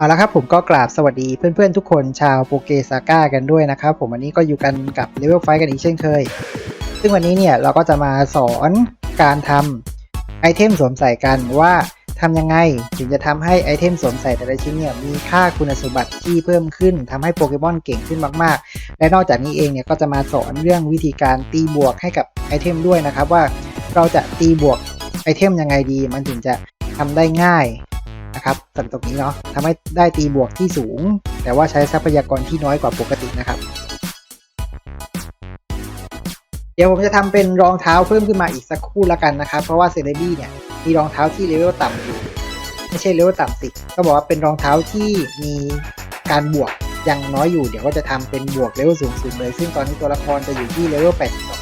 เอาละครับผมก็กราบสวัสดีเพื่อนๆทุกคนชาวโปเกซาก้ากันด้วยนะครับผมวันนี้ก็อยู่กันกับเลเวลไฟกันอีกเช่นเคย ซึ่งวันนี้เนี่ยเราก็จะมาสอนการทำไอเทมสวมใส่กันว่าทำยังไงถึงจะทำให้ไอเทมสวมใส่แต่ละชิ้นเนี่ยมีค่าคุณสมบัติที่เพิ่มขึ้นทำให้โปเกมอนเก่งขึ้นมากๆ และนอกจากนี้เองเนี่ยก็จะมาสอนเรื่องวิธีการตีบวกให้กับไอเทมด้วยนะครับว่าเราจะตีบวกไอเทมยังไงดีมันถึงจะทำได้ง่าย นะครับสำหรับตรงนี้เนาะทำให้ได้ตีบวกที่สูง แต่ว่าใช้ทรัพยากรที่น้อยกว่าปกตินะครับ เดี๋ยวผมจะทำเป็นรองเท้าเพิ่มขึ้นมาอีกสักคู่ละกันนะครับเพราะว่าเซเลบี้เนี่ยมีรองเท้าที่เลเวลต่ำอยู่ไม่ใช่เลเวลต่ำสิก็บอกว่าเป็นรองเท้าที่มีการบวกยังน้อยอยู่เดี๋ยวก็จะทำเป็นบวกเลเวลสูงสุดเลย ซึ่งตอนนี้ตัวละครจะอยู่ที่เลเวล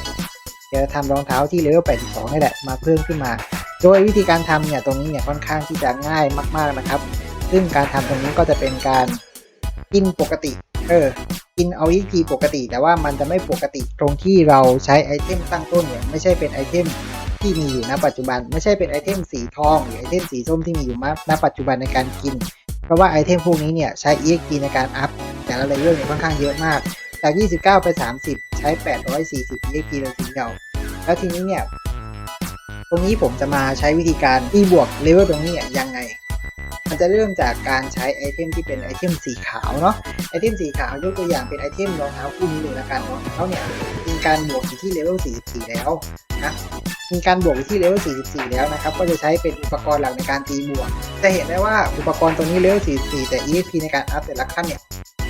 82เดี๋ยวทำรองเท้าที่เลเวล82นี่แหละมาเพิ่มขึ้นมา โดยวิธีการทำเนี่ยตรงนี้เนี่ยค่อนข้างที่จะง่ายมากๆนะครับ ซึ่งการทำตรงนี้ก็จะเป็นการกินปกติเออกินเอาอีกทีปกติ แต่ว่ามันจะไม่ปกติตรงที่เราใช้ไอเทมตั้งต้นเนี่ยไม่ใช่เป็นไอเทมที่มีอยู่ณปัจจุบัน ไม่ใช่เป็นไอเทมสีทองหรือไอเทมสีส้มที่มีอยู่ณปัจจุบันในการกิน เพราะว่าไอเทมพวกนี้เนี่ยใช้ EXP ในการอัพแต่ละเลเวลเนี่ยค่อนข้างเยอะมากจาก 29 ไป 30 ใช้ 840 EXP เลยทีเดียวแล้วทีนี้เนี่ย ตรงนี้ผมจะมาใช้วิธีการตีบวกเลเวลตรงนี้เนี่ยยังไง มันจะเริ่มจากการใช้ไอเทมที่เป็นไอเทมสีขาวเนาะ ไอเทมสีขาวยกตัวอย่างเป็นไอเทมรองเท้าคู่นี้เลยละกันเนาะเขาเนี่ยมีการบวกอยู่ที่เลเวล 44 แล้วนะมีการบวกอยู่ที่เลเวล 44 แล้วนะครับ ก็จะใช้เป็นอุปกรณ์หลักในการตีบวก จะเห็นได้ว่าอุปกรณ์ตัวนี้เลเวล 44 แต่ EXP ในการอัพแต่ละขั้นเนี่ย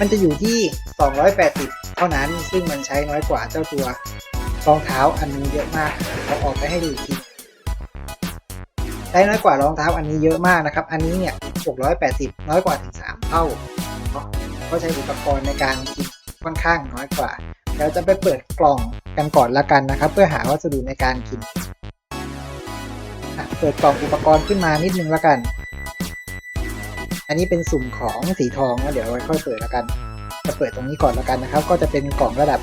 มันจะอยู่ที่ 280 เท่านั้น ซึ่งมันใช้น้อยกว่าเจ้าตัวรองเท้าอันนี้เยอะมากเราออกไปให้ดูอีกที ใช้น้อยกว่ารองเท้าอันนี้เยอะมากนะครับ อันนี้เนี่ย 680 น้อยกว่าถึง 3 เท่าเนาะก็ใช้อุปกรณ์ในการคิดค่อนข้างน้อยกว่า เราจะไปเปิดกล่องกันก่อนละกันนะครับ เพื่อหาวัสดุในการกินเปิดกล่องอุปกรณ์ขึ้นมานิดนึงละกัน อันนี้เป็นสุ่มของสีทองนะเดี๋ยวไว้ค่อยเปิดละกัน จะเปิดตรงนี้ก่อนละกันนะครับ ก็จะเป็นกล่องระดับ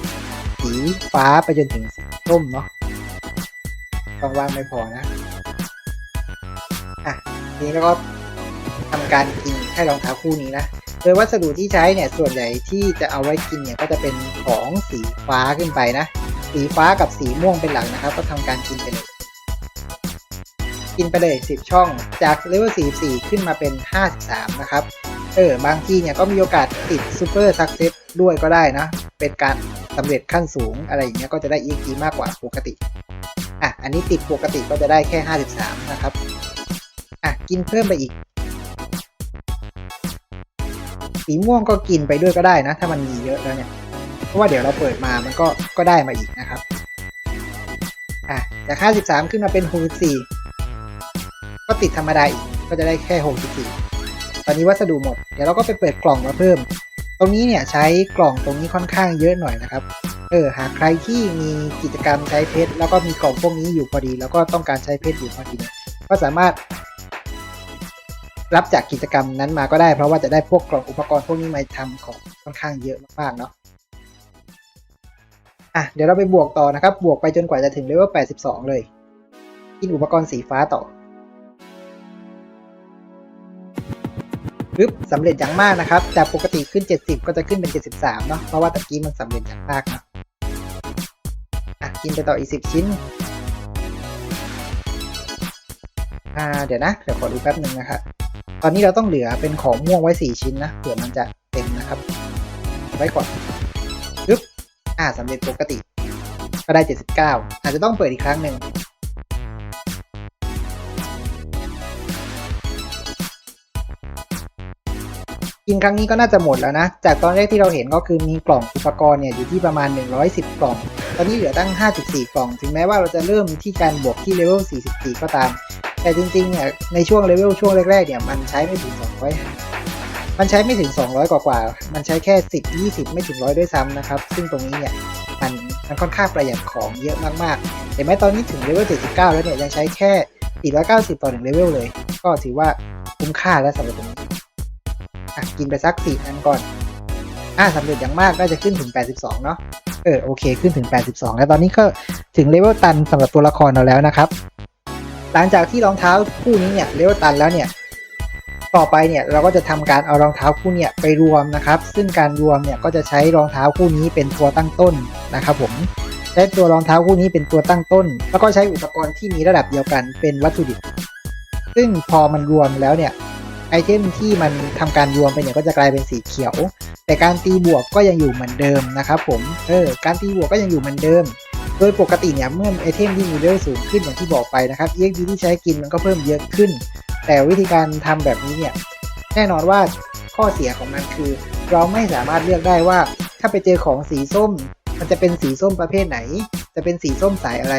สีฟ้าไปจนถึงส้มเนาะต้องว่างไม่พอนะ นี้แล้วก็ทำการกินให้รองเท้าคู่นี้นะ โดยวัสดุที่ใช้เนี่ยส่วนใหญ่ที่จะเอาไว้กินเนี่ยก็จะเป็นของสีฟ้าขึ้นไปนะ สีฟ้ากับสีม่วงเป็นหลักนะครับ ก็ทำการกินไปเลยกินไปเลย 10 ช่อง จากเลเวล 44 ขึ้นมาเป็น 53 นะครับ เออ บางทีเนี่ยก็มีโอกาสติดซูเปอร์ซักเซสด้วยก็ได้นะ เป็นการสำเร็จขั้นสูงอะไรอย่างเงี้ยก็จะได้ EXP มากกว่าปกติ อะ อันนี้ติดปกติก็จะได้แค่ 53 นะครับ กินเพิ่มไปอีก สีม่วงก็กินไปด้วยก็ได้นะ ถ้ามันมีเยอะแล้วเนี่ย เพราะว่าเดี๋ยวเราเปิดมามันก็ก็ได้มาอีกนะครับ อะจาก 53 ขึ้นมาเป็น 64 ก็ติดธรรมดาอีก ก็จะได้แค่ 64 ตอนนี้วัสดุหมด เดี๋ยวเราก็ไปเปิดกล่องมาเพิ่ม ตรงนี้เนี่ยใช้กล่องตรงนี้ค่อนข้างเยอะหน่อยนะครับเออหากใครที่มีกิจกรรมใช้เพชรแล้วก็มีกล่องพวกนี้อยู่พอดี แล้วก็ต้องการใช้เพชรอยู่พอดี ก็สามารถ รับจากกิจกรรมนั้นมาก็ได้ เพราะว่าจะได้พวกกล่องอุปกรณ์พวกนี้มาทำของค่อนข้างเยอะมากๆเนาะอะเดี๋ยวเราไปบวกต่อนะครับ บวกไปจนกว่าจะถึงเลเวล82 เลยกินอุปกรณ์สีฟ้าต่อปึ๊บสำเร็จอย่างมากนะครับ จากปกติขึ้น 70 ก็จะขึ้นเป็น 73 เนาะเพราะว่าตะกี้มันสำเร็จอย่างมากนะอะกินไปต่ออีก 10 ชิ้น อ่า เดี๋ยวนะ เดี๋ยวขอดูแป๊บหนึ่งนะครับ อนนี้เราต้องเหลือเป็นของม่วงไว้ 4 ชิ้นนะเผื่อมันจะเต็มนะครับ ไว้ก่อนปึ๊บอ่าสำเร็จปกติ ก็ได้ 79 อาจจะต้องเปิดอีกครั้งหนึ่งกินครั้งนี้ก็น่าจะหมดแล้วนะ จากตอนแรกที่เราเห็นก็คือมีกล่องอุปกรณ์เนี่ยอยู่ที่ประมาณ 110 กล่อง ตอนนี้เหลือตั้ง 54 กล่อง ถึงแม้ว่าเราจะเริ่มที่การบวกที่เลเวล 44 ก็ตาม แต่จริงๆเนี่ยในช่วงเลเวลช่วงแรกๆเนี่ยมันใช้ไม่ถึง 200 มันใช้ไม่ถึง 200 กว่ากว่าๆมันใช้แค่ 10 20 ไม่ถึงร้อยด้วยซ้ำนะครับ ซึ่งตรงนี้เนี่ยมันมันค่อนข้างประหยัดของเยอะมากๆเห็นไหมตอนนี้ถึงเลเวล 79 แล้วเนี่ยยังใช้แค่ 490 ต่อ1เลเวลเลย ก็ถือว่าคุ้มค่าแล้วสำหรับตรงนี้อะกินไปสัก 4 อันก่อนอ่าสำเร็จอย่างมากก็จะขึ้นถึง 82 เนาะเออโอเค ขึ้นถึง 82 แล้วตอนนี้ก็ถึงเลเวลตันสำหรับตัวละครเราแล้วนะครับ หลังจากที่รองเท้าคู่นี้เนี่ยเลเวลตันแล้วเนี่ยต่อไปเนี่ยเราก็จะทำการเอารองเท้าคู่เนี่ยไปรวมนะครับ ซึ่งการรวมเนี่ยก็จะใช้รองเท้าคู่นี้เป็นตัวตั้งต้นนะครับผมใช้ตัวรองเท้าคู่นี้เป็นตัวตั้งต้น แล้วก็ใช้อุปกรณ์ที่มีระดับเดียวกันเป็นวัตถุดิบ ซึ่งพอมันรวมแล้วเนี่ยไอเทมที่มันทำการรวมไปเนี่ยก็จะกลายเป็นสีเขียว แต่การตีบวกก็ยังอยู่เหมือนเดิมนะครับผมเออการตีบวกก็ยังอยู่เหมือนเดิม โดยปกติเนี่ยเมื่อไอเทมที่มีเลเวลสูงขึ้นอย่างที่บอกไปนะครับ EXP ที่ใช้กินมันก็เพิ่มเยอะขึ้น แต่วิธีการทำแบบนี้เนี่ยแน่นอนว่าข้อเสียของมันคือ เราไม่สามารถเลือกได้ว่า ถ้าไปเจอของสีส้ม มันจะเป็นสีส้มประเภทไหน จะเป็นสีส้มสายอะไร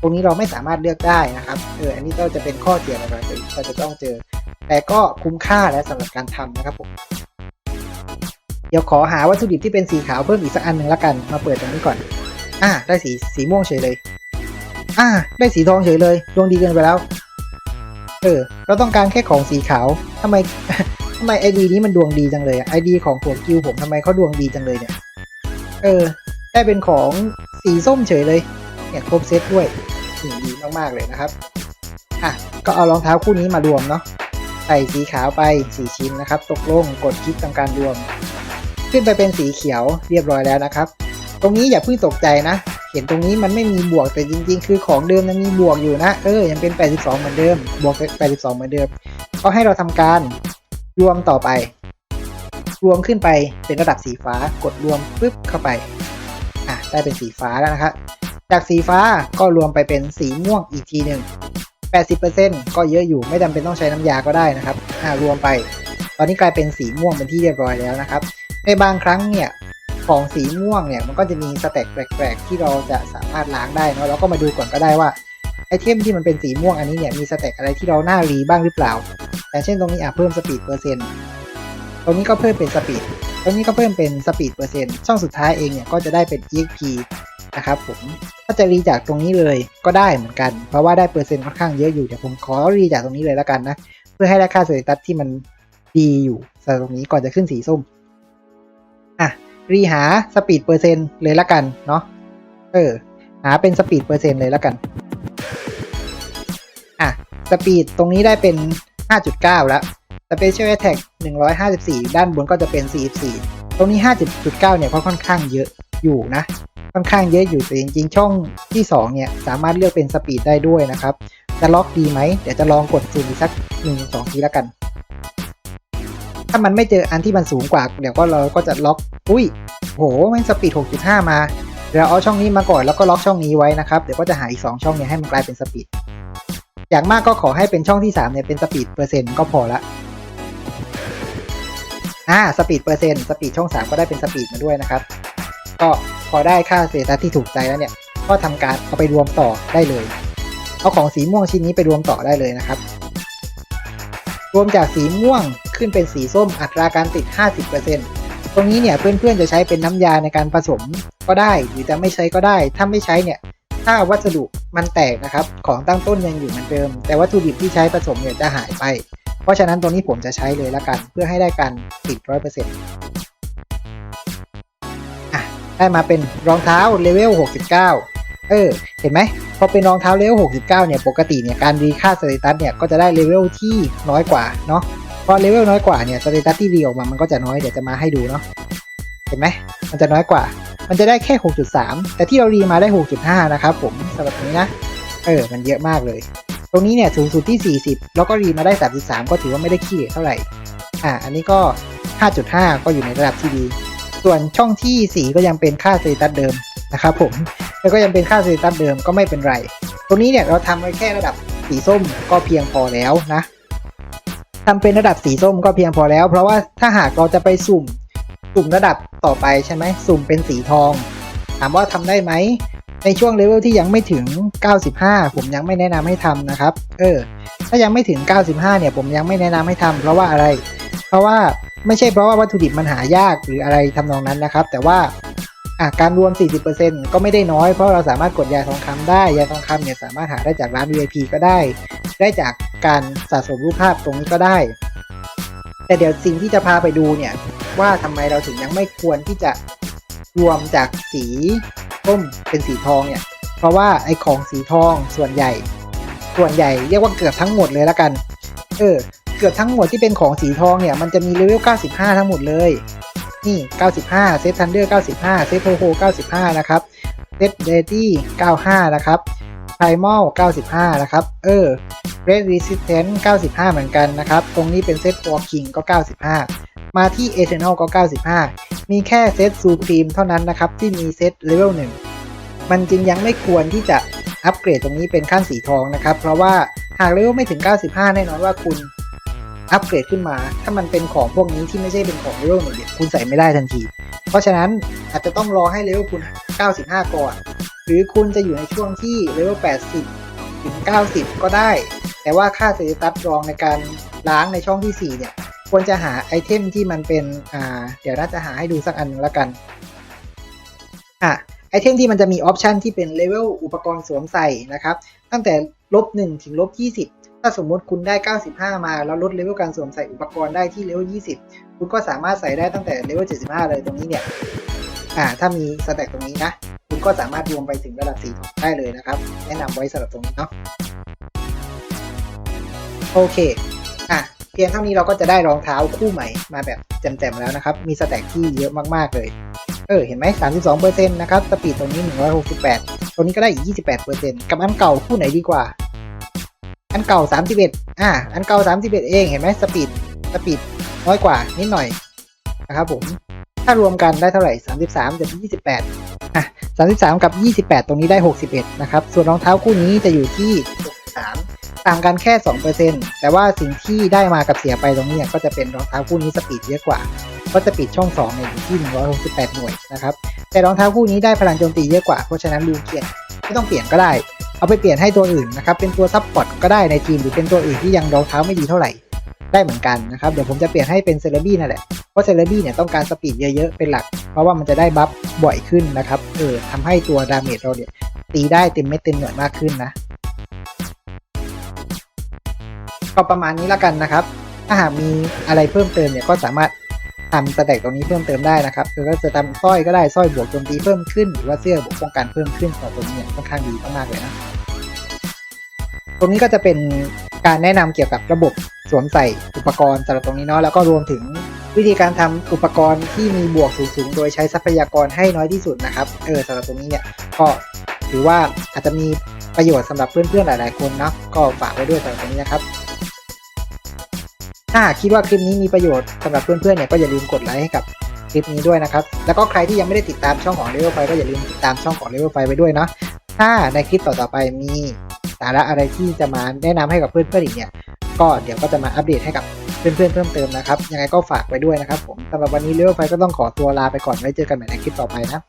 ตรงนี้เราไม่สามารถเลือกได้นะครับเอออันนี้ก็จะเป็นข้อเสียของเราเราจะต้องเจอ แต่ก็คุ้มค่าและสำหรับการทำนะครับผมเดี๋ยวขอหาวัตถุดิบที่เป็นสีขาวเพิ่มอีกสักอันหนึ่งละกันมาเปิดตรงนี้ก่อน อ่าได้สีสีม่วงเฉยเลย อ่า ได้สีทองเฉยเลยดวงดีเกินไปแล้ว เออ เราต้องการแค่ของสีขาวทำไมทำไมไอดีนี้มันดวงดีจังเลยไอดีของผัวกิวผมทำไมเขาดวงดีจังเลยเนี่ย เออ ได้เป็นของสีส้มเฉยเลย เนี่ยครบเซตด้วยสีดีมากๆเลยนะครับ อะ ก็เอารองเท้าคู่นี้มารวมเนาะ ใส่สีขาวไปสี่ชิ้นนะครับ ตกลงกดคลิกทำการรวม ขึ้นไปเป็นสีเขียวเรียบร้อยแล้วนะครับ ตรงนี้อย่าเพิ่งตกใจนะ เห็นตรงนี้มันไม่มีบวกแต่จริง ๆ คือของเดิมยังมีบวกอยู่นะ เออยังเป็น 82 เหมือนเดิม บวก 82 เหมือนเดิมก็ให้เราทำการรวมต่อไป รวมขึ้นไปเป็นระดับสีฟ้ากดรวมปึ๊บเข้าไปอะได้เป็นสีฟ้าแล้วนะครับจากสีฟ้าก็รวมไปเป็นสีม่วงอีกทีหนึ่ง80%ก็เยอะอยู่ไม่จำเป็นต้องใช้น้ำยาก็ได้นะครับอ่ารวมไป ตอนนี้กลายเป็นสีม่วงเป็นที่เรียบร้อยแล้วนะครับ ในบางครั้งเนี่ย ของสีม่วงเนี่ยมันก็จะมีสเต็กแปลกๆ ที่เราจะสามารถล้างได้เนาะเราก็มาดูก่อนก็ได้ว่าไอเทมที่มันเป็นสีม่วงอันนี้เนี่ยมีสเต็กอะไรที่เราหน้ารีบ้างหรือเปล่าอย่างเช่นตรงนี้อะเพิ่มสปีดเปอร์เซ็นต์ตรงนี้ก็เพิ่มเป็นสปีดตรงนี้ก็เพิ่มเป็นสปีดเปอร์เซ็นต์ช่องสุดท้ายเองเนี่ยก็จะได้เป็น exp นะครับผมถ้าจะรีจากตรงนี้เลยก็ได้เหมือนกัน เพราะว่าได้เปอร์เซ็นต์ค่อนข้างเยอะอยู่เดี๋ยวผมขอรีจากตรงนี้เลยแล้วกันนะเพื่อให้ได้ค่าสเตตัสที่มันดีอยู่สำหรับตรงนี้ก่อนจะขึ้นสีส้มอะ รีหาสปีดเปอร์เซ็นต์เลยละกันเนาะเออหาเป็นสปีดเปอร์เซ็นต์เลยละกันอะสปีดตรงนี้ได้เป็น 5.9 แล้ว Special Attack 154 ด้านบนก็จะเป็น 44 ตรงนี้ 5.9 เนี่ยก็ค่อนข้างเยอะอยู่นะ ค่อนข้างเยอะอยู่แต่จริงๆ ช่องที่ 2 เนี่ย สามารถเลือกเป็นสปีดได้ด้วยนะครับ จะล็อกดีไหม เดี๋ยวจะลองกดซูมอีกสัก 1-2 ทีละกัน ถ้ามันไม่เจออันที่มันสูงกว่า เดี๋ยวก็เราก็จะล็อก อุ้ย โหม่งสปีด 6.5 มาเดี๋ยวเอาช่องนี้มาก่อนแล้วก็ล็อกช่องนี้ไว้นะครับ เดี๋ยวก็จะหาอีก2ช่องเนี่ยให้มันกลายเป็นสปีด อย่างมากก็ขอให้เป็นช่องที่3เนี่ยเป็นสปีดเปอร์เซ็นต์ก็พอละ อ่า สปีดเปอร์เซ็นต์สปีดช่อง 3 ก็ได้เป็นสปีดมาด้วยนะครับ ก็พอได้ค่าเซตัสที่ถูกใจแล้วเนี่ย ก็ทำการเอาไปรวมต่อได้เลย เอาของสีม่วงชิ้นนี้ไปรวมต่อได้เลยนะครับ รวมจากสีม่วง ขึ้นเป็นสีส้มอัตราการติด 50%ตรงนี้เนี่ยเพื่อนๆจะใช้เป็นน้ำยาในการผสมก็ได้ หรือจะไม่ใช้ก็ได้ ถ้าไม่ใช้เนี่ยถ้าวัสดุมันแตกนะครับ ของตั้งต้นยังอยู่เหมือนเดิม แต่วัตถุดิบที่ใช้ผสมเนี่ยจะหายไป เพราะฉะนั้นตรงนี้ผมจะใช้เลยละกัน เพื่อให้ได้การติด100%อะได้มาเป็นรองเท้าเลเวล 69 เออ เห็นไหม พอเป็นรองเท้าเลเวล 69 เนี่ย ปกติเนี่ย การรีค่าสเตตัสเนี่ย ก็จะได้เลเวลที่น้อยกว่าเนาะ พอเลเวลน้อยกว่าเนี่ยสเตตัสที่รีออกมามันก็จะน้อยเดี๋ยวจะมาให้ดูเนาะเห็นไหมมันจะน้อยกว่า มันจะได้แค่ 6.3 แต่ที่เรารีมาได้ 6.5 นะครับผมสำหรับตรงนี้นะเออมันเยอะมากเลย ตรงนี้เนี่ยสูงสุดที่ 40 แล้วก็รีมาได้ 33 ก็ถือว่าไม่ได้ขี้เหร่เท่าไหร่อ่าอันนี้ก็ 5.5 ก็อยู่ในระดับที่ดี ส่วนช่องที่ 4 ก็ยังเป็นค่าสเตตัสเดิมนะครับผมแล้วก็ยังเป็นค่าสเตตัสเดิมก็ไม่เป็นไร ตรงนี้เนี่ยเราทำไว้แค่ระดับสีส้มก็เพียงพอแล้วนะ ทำเป็นระดับสีส้มก็เพียงพอแล้ว เพราะว่าถ้าหากเราจะไปสุ่มสุ่มระดับต่อไปใช่ไหมสุ่มเป็นสีทอง ถามว่าทำได้ไหม ในช่วงเลเวลที่ยังไม่ถึง 95 ผมยังไม่แนะนำให้ทำนะครับ เออ ถ้ายังไม่ถึง 95 เนี่ย ผมยังไม่แนะนำให้ทำเพราะว่าอะไร เพราะว่าไม่ใช่เพราะว่าวัตถุดิบมันหายากหรืออะไรทำนองนั้นนะครับ แต่ว่าการรวม 40%ก็ไม่ได้น้อย เพราะเราสามารถกดยาทองคำได้ ยาทองคำเนี่ยสามารถหาได้จากร้าน VIP ก็ได้ ได้จาก การสะสมรูปภาพตรงนี้ก็ได้ แต่เดี๋ยวสิ่งที่จะพาไปดูเนี่ยว่าทำไมเราถึงยังไม่ควรที่จะรวมจากสีส้มเป็นสีทองเนี่ย เพราะว่าไอของสีทองส่วนใหญ่ ส่วนใหญ่เรียกว่าเกือบทั้งหมดเลยละกัน เออ เกือบทั้งหมดที่เป็นของสีทองเนี่ย มันจะมีเลเวล 95 ทั้งหมดเลย นี่ 95 เซตทันเดอร์ 95 เซตโฮโฮ95 นะครับ เซตเดตี้ 95 นะครับ ไพมอล95 นะครับ เออเรดรีสิสแตนต์95 เหมือนกันนะครับ ตรงนี้เป็นเซตฟอร์คิงก็ 95 มาที่เอเทนอลก็ 95 มีแค่เซตซูพรีมเท่านั้นนะครับ ที่มีเซตเลเวล1มันจึงยังไม่ควรที่จะอัปเกรดตรงนี้เป็นขั้นสีทองนะครับ เพราะว่าหากเลเวลไม่ถึง 95 แน่นอนว่าคุณอัปเกรดขึ้นมา ถ้ามันเป็นของพวกนี้ที่ไม่ใช่เป็นของเลเวลหนึ่งเนี่ยคุณใส่ไม่ได้ทันที เพราะฉะนั้นอาจจะต้องรอให้เลเวลคุณ 95 ก่อน หรือคุณจะอยู่ในช่วงที่เลเวล 80 ถึง 90 ก็ได้ แต่ว่าค่าสเตตัสรองในการล้างในช่องที่ 4 เนี่ย ควรจะหาไอเทมที่มันเป็น อ่า เดี๋ยวน่าจะหาให้ดูสักอันนึงแล้วกัน อะ ไอเทมที่มันจะมีออปชันที่เป็นเลเวลอุปกรณ์สวมใส่นะครับ ตั้งแต่ลบ1ถึงลบ20ถ้าสมมติคุณได้ 95 มาแล้วลดเลเวลการสวมใส่อุปกรณ์ได้ที่เลเวล 20 คุณก็สามารถใส่ได้ตั้งแต่เลเวล 75 เลยตรงนี้เนี่ย อ่าถ้ามีสแต็กตรงนี้นะ คุณก็สามารถรวมไปถึงระดับสีได้เลยนะครับ แนะนำไว้สำหรับตรงนี้เนาะโอเคอะเพียงเท่านี้เราก็จะได้รองเท้าคู่ใหม่มาแบบแจ่มๆแล้วนะครับ มีสแต็กที่เยอะมากๆเลย เออ เห็นไหม32%นต์นะครับ สปีดตรงนี้ 168ตรงนี้ก็ได้อีก 28%กับอันเก่าคู่ไหนดีกว่า อันเก่า 31 อะอันเก่า 31 เอง เห็นไหมสปีด สปีดน้อยกว่านิดหน่อยนะครับผม ถ้ารวมกันได้เท่าไหร่ 33จะเป็น28อะ33 กับ 28 ตรงนี้ได้ 61 นะครับ ส่วนรองเท้าคู่นี้จะอยู่ที่ 63 ต่างกันแค่ 2%แต่ว่าสิ่งที่ได้มากับเสียไปตรงนี้ก็จะเป็นรองเท้าคู่นี้สปีดเยอะกว่า ก็จะปิดช่อง2เนี่ยอยู่ที่ 168 หน่วยนะครับ แต่รองเท้าคู่นี้ได้พลังโจมตีเยอะกว่า เพราะฉะนั้นลูเกียนไม่ต้องเปลี่ยนก็ได้ เอาไปเปลี่ยนให้ตัวอื่นนะครับ เป็นตัวซับพอร์ตก็ได้ในทีมหรือเป็นตัวอื่นที่ยังรองเท้าไม่ดีเท่าไหร่ ได้เหมือนกันนะครับ เดี๋ยวผมจะเปลี่ยนให้เป็นเซเลบี้นั่นแหละ เพราะเซเลบี้เนี่ยต้องการสปีดเยอะๆ เป็นหลัก เพราะว่ามันจะได้บัฟบ่อยขึ้นนะครับ เออทำให้ตัวดาเมจเราเนี่ยตีได้เต็มเม็ดเต็มหน่วยมากขึ้นนะ ก็ประมาณนี้แล้วกันนะครับ ถ้าหากมีอะไรเพิ่มเติมเนี่ยก็สามารถทำสแต็กตรงนี้เพิ่มเติมได้นะครับคือก็จะทำสร้อยก็ได้สร้อยบวกโจมตีเพิ่มขึ้น หรือว่าเสื้อบวกป้องกันเพิ่มขึ้นต่อตรงนี้เนี่ยค่อนข้างดีมากๆเลยนะ ตรงนี้ก็จะเป็นการแนะนำเกี่ยวกับระบบสวมใส่อุปกรณ์สำหรับตรงนี้เนาะแล้วก็รวมถึง วิธีการทำอุปกรณ์ที่มีบวกสูงๆโดยใช้ทรัพยากรให้น้อยที่สุดนะครับ เออสำหรับตรงนี้เนี่ยก็ถือว่าอาจจะมีประโยชน์สำหรับเพื่อนๆหลาย ๆ คนนะก็ฝากไว้ด้วยสำหรับตรงนี้นะครับ ถ้าคิดว่าคลิปนี้มีประโยชน์สำหรับเพื่อนๆเนี่ยก็อย่าลืมกดไลค์ให้กับคลิปนี้ด้วยนะครับ แล้วก็ใครที่ยังไม่ได้ติดตามช่องของ Level 5ก็อย่าลืมติดตามช่องของ Level 5ไว้ด้วยเนาะถ้าในคลิปต่อๆไปมีสาระอะไรที่จะมาแนะนำให้กับเพื่อนๆอีกเนี่ย ก็เดี๋ยวก็จะมาอัปเดตให้กับ เพื่อนๆเพิ่มเติมนะครับ ยังไงก็ฝากไว้ด้วยนะครับผมสำหรับวันนี้เลี้ยวไฟก็ต้องขอตัวลาไปก่อนไว้เจอกันใหม่ในคลิปต่อไปนะ